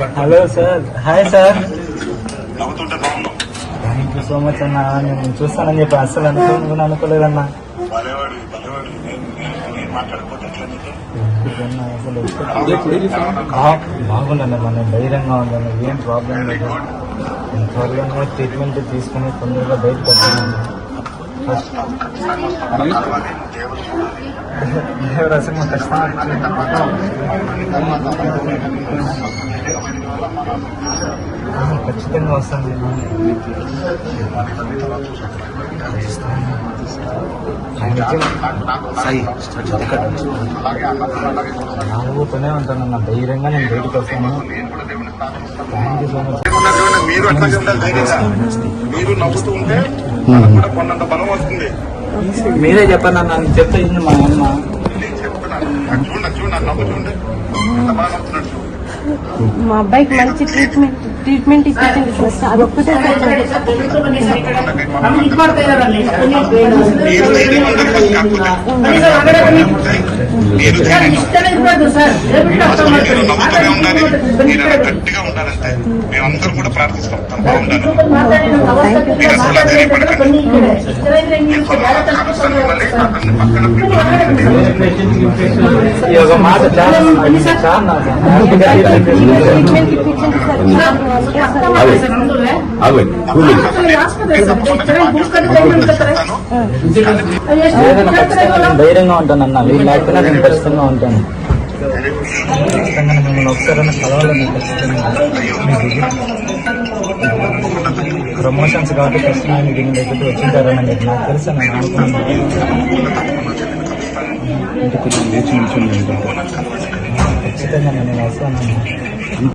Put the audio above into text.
Hello sir hi sir thank you so much అన్న నేను చూస్తానని చెప్పి అస్సలు అనుకో అనుకోలేదన్నా బాగుందండి మన ధైర్యంగా ఉందండి ఏం ప్రాబ్లం లేదు త్వరలోనే ట్రీట్మెంట్ తీసుకుని తొందరగా బయటకు వస్తానండి ఫస్ట్ ఖచ్చితంగా ఖచ్చితంగా చూస్తాను నాలుగుతూనే ఉంటాను. నా ధైర్యంగా నేను బయటకు వస్తాను. థ్యాంక్ యూ సో మచ్ మీరు అట్లాగే ఉండాలి ధైర్యంగా? మీరు నవ్వుతూ ఉంటే మనకు కూడా కొన్నంత బలం వస్తుంది. మీరే చెప్పండి అన్న నేను చెప్తే మా అమ్మ. నేను చెప్తున్నాను. నాకు చూడండి నాకు చూడండి నవ్వు చూడండి ఎంత బాగా నవ్వుతున్నాడు చూడు. మా అబ్బాయికి మంచి ట్రీట్మెంట్ ట్రీట్మెంట్ ఇప్పించండి ఫస్ట్ అదొక్కటే గట్టిగా ఉండాలంటే మేమందరం కూడా ప్రార్థిస్తాం. పక్కన ధైర్యంగా ఉంటాను అన్న వీళ్ళు లేకపోయినా నేను ఖచ్చితంగా ఉంటాను. ఖచ్చితంగా మిమ్మల్ని ఒకసారి కలవాలని ప్రమోషన్స్ కాబట్టి ఖచ్చితంగా మీకు దీని దగ్గరికి వచ్చింటారని నాకు తెలుసు నేను అనుకున్నాను ఖచ్చితంగా నేను వస్తాను